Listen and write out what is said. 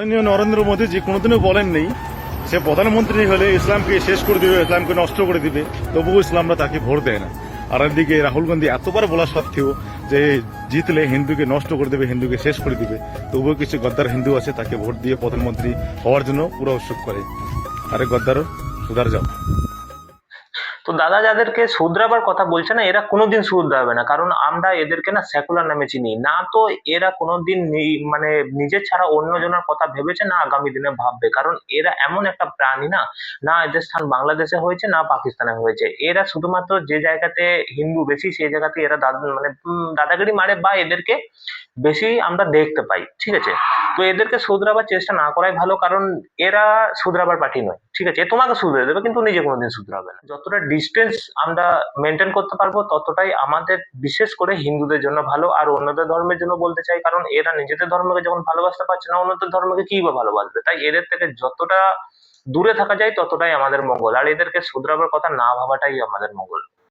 মাননীয় নরেন্দ্র মোদী যে কোনোদিনও বলেননি সে প্রধানমন্ত্রী হলে ইসলামকে শেষ করে দিবে, ইসলামকে নষ্ট করে দিবে, তবুও ইসলামরা তাকে ভোট দেয় না। আর একদিকে রাহুল গান্ধী এতবার বলা সত্ত্বেও যে জিতলে হিন্দুকে নষ্ট করে দেবে, হিন্দুকে শেষ করে দিবে, তবুও কিছু গদ্দার হিন্দু আছে তাকে ভোট দিয়ে প্রধানমন্ত্রী হওয়ার জন্য পুরো উৎসুক করে। আরে গদ্দারও সুধার যাও। তো দাদা যাদেরকে শুধরাবার কথা বলছে না, এরা কোনোদিন শুধরাবে না। কারণ আমরা এদেরকে না সেকুলার নামে চিনি। না তো এরা কোনোদিন মানে নিজের ছাড়া অন্যজনের কথা ভেবেছে, না আগামী দিনে ভাববে। কারণ এরা এমন একটা প্রাণী না না এদের স্থান বাংলাদেশে হয়েছে, না পাকিস্তানে হয়েছে। এরা শুধুমাত্র যে জায়গাতে হিন্দু বেশি, সেই জায়গাতে এরা দাদা মানে দাদাগিরি মারে বা এদেরকে বেশি আমরা দেখতে পাই, ঠিক আছে? তো এদেরকে শুধরাবার চেষ্টা না করাই ভালো, কারণ এরা শুধরাবার পার্টি নয়, ঠিক আছে? তোমাকে শুধরে দেবে, কিন্তু নিজে কোনোদিন শুধরাবে না। যতটা ডিস্টেন্স আমরা মেনটেন করতে পারব ততটাই আমাদের বিশেষ করে হিন্দুদের জন্য ভালো আর অন্যদের ধর্মের জন্য বলতে চাই, কারণ এরা নিজেদের ধর্মকে যখন ভালোবাসতে পারছে না, অন্যদের ধর্মকে কি বা ভালোবাসবে? তাই এদের থেকে যতটা দূরে থাকা যায় ততটাই আমাদের মঙ্গল। আর এদেরকে শুধরাবার কথা না ভাবাটাই আমাদের মঙ্গল।